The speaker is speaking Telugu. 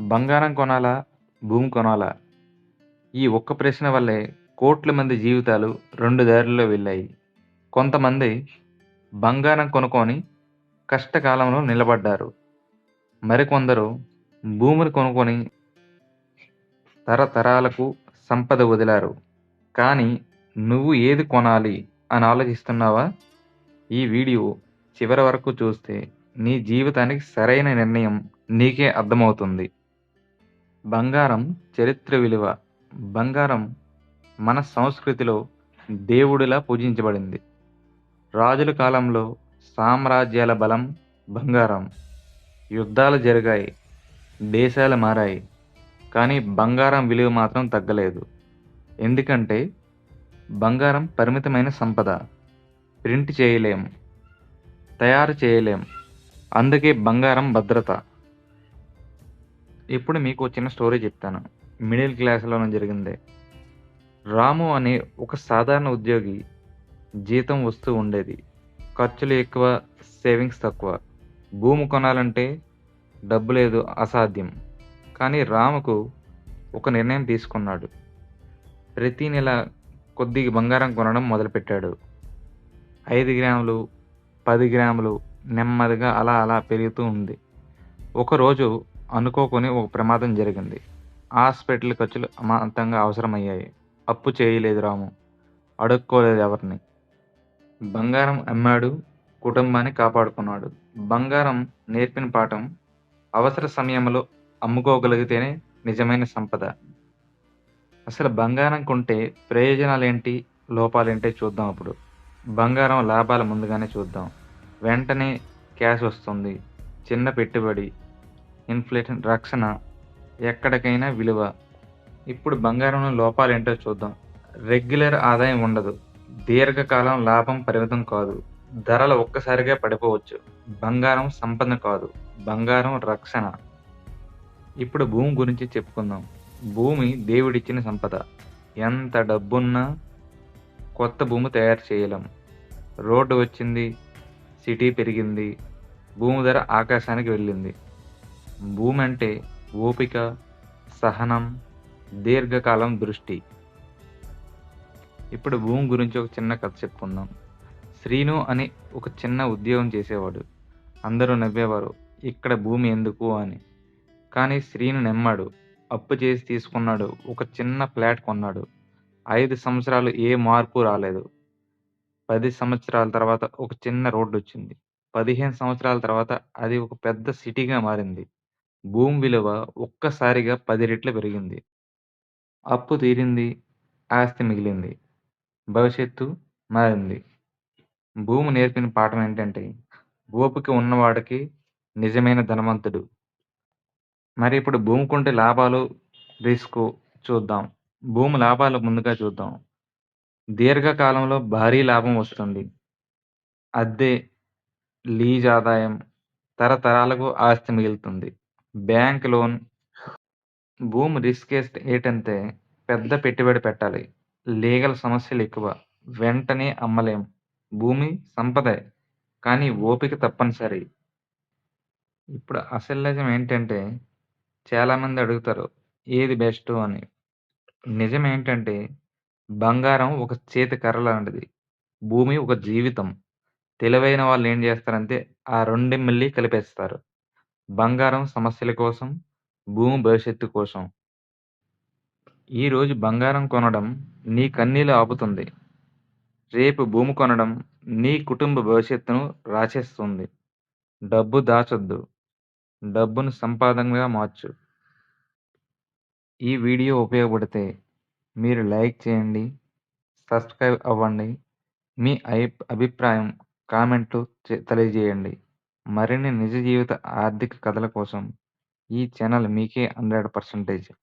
బంగారం కొనాలా? భూమి కొనాలా? ఈ ఒక్క ప్రశ్న వల్లే కోట్ల మంది జీవితాలు రెండు దారుల్లో వెళ్ళాయి. కొంతమంది బంగారం కొనుక్కొని కష్టకాలంలో నిలబడ్డారు. మరికొందరు భూమిని కొనుక్కొని తరతరాలకు సంపద వదిలారు. కానీ నువ్వు ఏది కొనాలి అని ఆలోచిస్తున్నావా? ఈ వీడియో చివరి వరకు చూస్తే నీ జీవితానికి సరైన నిర్ణయం నీకే అర్థమవుతుంది. బంగారం చరిత్ర విలువ బంగారం మన సంస్కృతిలో దేవుడిలా పూజించబడింది. రాజుల కాలంలో సామ్రాజ్యాల బలం బంగారం. యుద్ధాలు జరిగాయి. దేశాలు మారాయి. కానీ బంగారం విలువ మాత్రం తగ్గలేదు. ఎందుకంటే బంగారం పరిమితమైన సంపద. ప్రింట్ చేయలేం. తయారు చేయలేం. అందుకే బంగారం భద్రత. ఇప్పుడు మీకు చిన్న స్టోరీ చెప్తాను. మిడిల్ క్లాస్‌లోనే జరిగిందే. రాము అనే ఒక సాధారణ ఉద్యోగి జీతం వస్తూ ఉండేది. ఖర్చులు ఎక్కువ. సేవింగ్స్ తక్కువ. భూమి కొనాలంటే డబ్బు లేదు అసాధ్యం. కానీ రాముకు ఒక నిర్ణయం తీసుకున్నాడు. ప్రతి నెల కొద్దిగా బంగారం కొనడం మొదలుపెట్టాడు. ఐదు గ్రాములు, పది గ్రాములు నెమ్మదిగా అలా అలా పెరుగుతూ ఉంది. ఒకరోజు అనుకోకొని ఒక ప్రమాదం జరిగింది. హాస్పిటల్ ఖర్చులు అమాంతంగా అవసరమయ్యాయి. అప్పు చేయలేదు రాము. అడుక్కోలేదు ఎవరిని. బంగారం అమ్మాడు. కుటుంబాన్ని కాపాడుకున్నాడు. బంగారం నేర్పిన పాఠం అవసర సమయంలో అమ్ముకోగలిగితేనే నిజమైన సంపద. అసలు బంగారం కొంటే ప్రయోజనాలేంటి? లోపాలేంటి చూద్దాం అప్పుడు బంగారం లాభాలు ముందుగానే చూద్దాం. వెంటనే క్యాష్ వస్తుంది. చిన్న పెట్టుబడి. ఇన్‌ఫ్లేషన్ రక్షణ. ఎక్కడికైనా విలువ. ఇప్పుడు బంగారంలో లోపాలేంటో చూద్దాం. రెగ్యులర్ ఆదాయం ఉండదు. దీర్ఘకాలం లాభం పరిమితం కాదు. ధరలు ఒక్కసారిగా పడిపోవచ్చు. బంగారం సంపద కాదు. బంగారం రక్షణ. ఇప్పుడు భూమి గురించి చెప్పుకుందాం. భూమి దేవుడిచ్చిన సంపద. ఎంత డబ్బున్నా కొత్త భూమి తయారు చేయలేం. రోడ్డు వచ్చింది. సిటీ పెరిగింది. భూమి ధర ఆకాశానికి వెళ్ళింది. భూమి అంటే ఓపిక, సహనం, దీర్ఘకాలం దృష్టి. ఇప్పుడు భూమి గురించి ఒక చిన్న కథ చెప్పుకుందాం. శ్రీను అని ఒక చిన్న ఉద్యోగం చేసేవాడు. అందరూ నవ్వేవారు. ఇక్కడ భూమి ఎందుకు అని. కానీ శ్రీను నమ్మాడు. అప్పు చేసి తీసుకున్నాడు. ఒక చిన్న ఫ్లాట్ కొన్నాడు. ఐదు సంవత్సరాలు ఏ మార్పు రాలేదు. పది సంవత్సరాల తర్వాత ఒక చిన్న రోడ్డు వచ్చింది పదిహేను సంవత్సరాల తర్వాత అది ఒక పెద్ద సిటీగా మారింది. భూమి విలువ ఒక్కసారిగా పది రెట్లు పెరిగింది. అప్పు తీరింది. ఆస్తి మిగిలింది. భవిష్యత్తు మారింది. భూమి నేర్పిన పాఠం ఏంటంటే ఓపిక ఉన్నవాడికి నిజమైన ధనవంతుడు. మరి ఇప్పుడు భూమి కొంటే లాభాలు, రిస్కు చూద్దాం. భూమి లాభాలు ముందుగా చూద్దాం. దీర్ఘకాలంలో భారీ లాభం వస్తుంది. అద్దె, లీజ్ ఆదాయం. తరతరాలకు ఆస్తి మిగులుతుంది. Bank loan. భూమి రిస్క్ ఏంటంటే పెద్ద పెట్టుబడి పెట్టాలి. లీగల్ సమస్యలు ఎక్కువ. వెంటనే అమ్మలేం. భూమి సంపదే. కానీ ఓపిక తప్పనిసరి. ఇప్పుడు అసలు నిజం ఏంటంటే చాలామంది అడుగుతారు ఏది బెస్ట్ అని. నిజం ఏంటంటే బంగారం ఒక చేతి కర్ర లాంటిది. భూమి ఒక జీవితం. తెలివైన వాళ్ళు ఏం చేస్తారంటే ఆ రెండిమ్మల్ని కలిపేస్తారు. బంగారం సమస్యల కోసం. భూమి భవిష్యత్తు కోసం. ఈరోజు బంగారం కొనడం నీ కన్నీళ్ళు ఆపుతుంది. రేపు భూమి కొనడం నీ కుటుంబ భవిష్యత్తును రాసేస్తుంది. డబ్బు దాచొద్దు. డబ్బును సంపాదనగా మార్చు. ఈ వీడియో ఉపయోగపడితే మీరు లైక్ చేయండి. సబ్స్క్రైబ్ అవ్వండి. మీ అభిప్రాయం కామెంట్లు తెలియజేయండి. మరిన్ని నిజ జీవిత ఆర్థిక కథల కోసం ఈ ఛానల్ మీకే 100%